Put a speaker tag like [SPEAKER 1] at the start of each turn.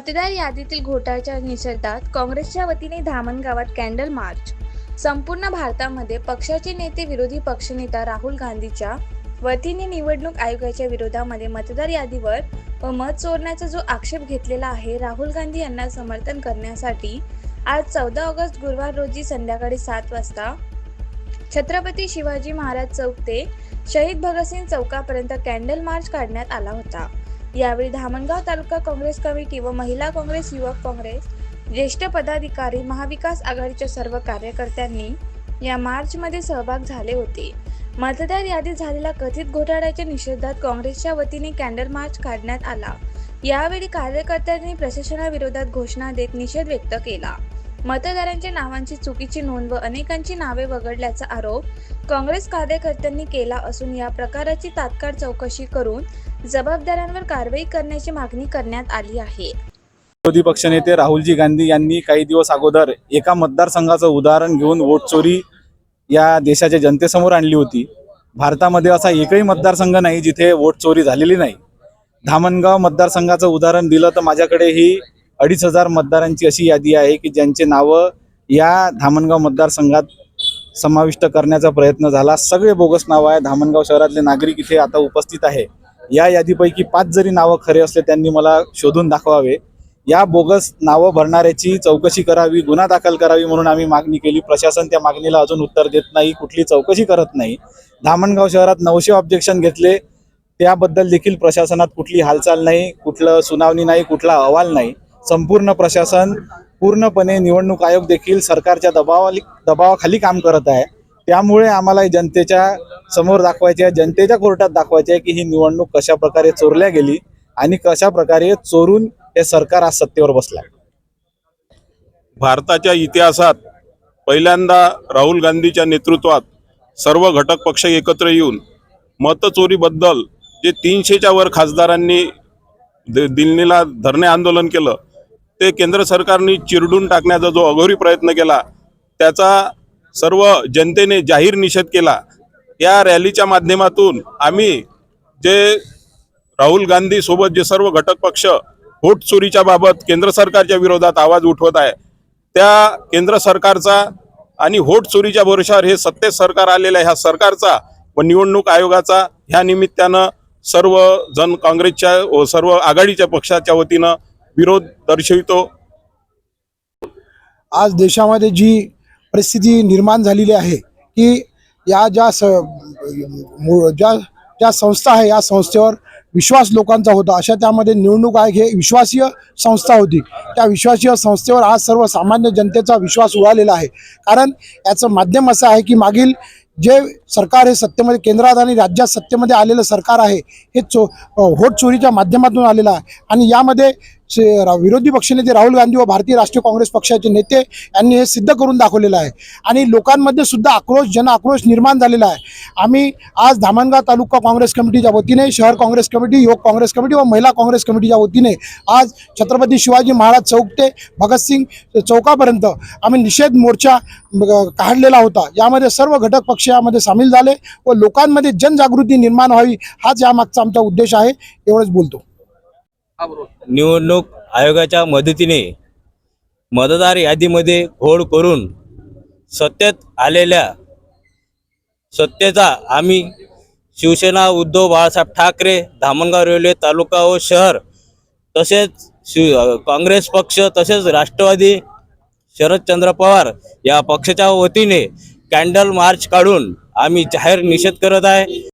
[SPEAKER 1] मतदार यादीतील घोटाळ्याच्या निषेधात काँग्रेसच्या वतीने धामणगावात कॅन्डल मार्च. संपूर्ण भारतामध्ये पक्षाचे नेते विरोधी पक्षनेता राहुल गांधीच्या वतीने निवडणूक आयोगाच्या विरोधामध्ये मतदार यादीवर व मत चोरण्याचा जो आक्षेप घेतलेला आहे राहुल गांधी यांना समर्थन करण्यासाठी आज चौदा ऑगस्ट गुरुवार रोजी संध्याकाळी सात वाजता छत्रपती शिवाजी महाराज चौक ते शहीद भगतसिंग चौकापर्यंत कॅन्डल मार्च काढण्यात आला होता. यावेळी धामणगाव तालुका काँग्रेस कमिटी व महिला काँग्रेस युवक काँग्रेस ज्येष्ठ पदाधिकारी महाविकास आघाडीच्या सर्व कार्यकर्त्यांनी या मार्चमध्ये सहभाग झाले होते. मतदार यादीत झालेल्या कथित घोटाळ्याच्या निषेधात काँग्रेसच्या वतीने कॅन्डल मार्च काढण्यात आला. यावेळी कार्यकर्त्यांनी प्रशासनाविरोधात घोषणा देत निषेध व्यक्त केला. मतदारांच्या नावांची चुकीची नोंद व अनेकांची नावे वगळल्याचा आरोप काँग्रेस कार्यकर्त्यांनी केला असून या प्रकाराची तात्काळ चौकशी करून जबाबदारांवर कारवाई करण्याची मागणी करण्यात आली आहे.
[SPEAKER 2] विरोधी पक्षनेते राहुलजी गांधी यांनी काही दिवस अगोदर एका मतदारसंघाचं उदाहरण घेऊन वोट चोरी या देशाच्या जनतेसमोर आणली होती. भारतामध्ये असा एकही मतदारसंघ नाही जिथे वोट चोरी झालेली नाही. धामणगाव मतदारसंघाचं उदाहरण दिलं तर माझ्याकडे ही अडीच हजार मतदारांची अशी यादी आहे की ज्यांचे नावं या धामणगाव मतदारसंघात समाविष्ट करण्याचा प्रयत्न झाला. सगळे बोगस नावं आहे. धामणगाव शहरातले नागरिक इथे आता उपस्थित आहे. या यादीपैकी पाच जरी नावं खरे असले त्यांनी मला शोधून दाखवावे. या बोगस नावं भरणाऱ्याची चौकशी करावी गुन्हा दाखल करावी म्हणून आम्ही मागणी केली. प्रशासन त्या मागणीला अजून उत्तर देत नाही कुठली चौकशी करत नाही. धामणगाव शहरात नऊशे ऑब्जेक्शन घेतले. त्याबद्दल देखील प्रशासनात कुठली हालचाल नाही कुठलं सुनावणी नाही कुठला अहवाल नाही. संपूर्ण प्रशासन पूर्णपणे निवडणूक आयोग देखील सरकारच्या दबावाली दबावाखाली काम करत आहे. त्यामुळे आम्हाला जनतेच्या समोर दाखवायचे आहे जनतेच्या कोर्टात दाखवायचे आहे की ही निवडणूक कशा प्रकारे चोरल्या गेली आणि कशा प्रकारे चोरून हे सरकार आज सत्तेवर बसलं
[SPEAKER 3] भारताच्या इतिहासात पहिल्यांदा राहुल गांधीच्या नेतृत्वात सर्व घटक पक्ष एकत्र येऊन मतचोरीबद्दल जे तीनशेच्या वर खासदारांनी दिल्लीला धरणे आंदोलन केलं ते केंद्र सरकारने चिरडून टाकण्याचा जो अघोरी प्रयत्न केला त्याचा सर्व जनतेने जाहीर निषेध केला. या रॅलीच्या माध्यमातून आम्ही जे राहुल गांधी सोबत जे सर्व घटक पक्ष वोट चोरीच्या बाबत केंद्र सरकारच्या विरोधात आवाज उठवत आहे त्या केंद्र सरकारचा आणि व्होट चोरीच्या भरोशावर हे सत्तेत सरकार आलेल्या ह्या सरकारचा व निवडणूक आयोगाचा ह्या निमित्तानं सर्व जन काँग्रेसच्या सर्व आघाडीच्या पक्षाच्या वतीनं विरोध दर्शवितो.
[SPEAKER 4] आज देशामध्ये जी परिस्थिती निर्माण झालेली आहे की या ज्या स ज्या ज्या संस्था आहे या संस्थेवर विश्वास लोकांचा होता. अशा त्यामध्ये निवडणूक आयोग हे विश्वासीय संस्था होती. त्या विश्वासीय संस्थेवर आज सर्वसामान्य जनतेचा विश्वास उडालेला आहे. कारण याचं माध्यम असं आहे की मागील जे सरकार हे सत्तेमध्ये केंद्रात आणि राज्यात सत्तेमध्ये आलेलं सरकार आहे हे चो व्होट चोरीच्या माध्यमातून आलेलं आहे. आणि यामध्ये रा- विरोधी पक्षनेते राहुल गांधी व भारतीय राष्ट्रीय काँग्रेस पक्षाचे नेते यांनी हे सिद्ध करून दाखवलेलं आहे. आणि लोकांमध्ये सुद्धा आक्रोश जन आक्रोश निर्माण झालेला आहे. आम्ही आज धामणगाव तालुका काँग्रेस कमिटीच्या वतीने शहर काँग्रेस कमिटी युवक काँग्रेस कमिटी व महिला काँग्रेस कमिटीच्या वतीने आज छत्रपती शिवाजी महाराज चौक ते भगतसिंग चौकापर्यंत आम्ही निषेध मोर्चा काढलेला होता. यामध्ये सर्व घटक पक्ष विषयामध्ये सामील झाले व लोकांमध्ये जनजागृती निर्माण व्हावी हाच यामागचा आमचा उद्देश आहे एवढंच बोलतो.
[SPEAKER 5] निवडणूक आयोगाच्या मदतीने मतदार यादीमध्ये घोड करून सत्तेत आलेल्या सत्तेचा आम्ही शिवसेना उद्धव बाळासाहेब ठाकरे धामणगाव रेल्वे तालुका व शहर तसेच शिव काँग्रेस पक्ष तसेच राष्ट्रवादी शरदचंद्र पवार या पक्षाच्या वतीने कॅन्डल मार्च काढून आम्ही जाहीर निषेध करत आहे.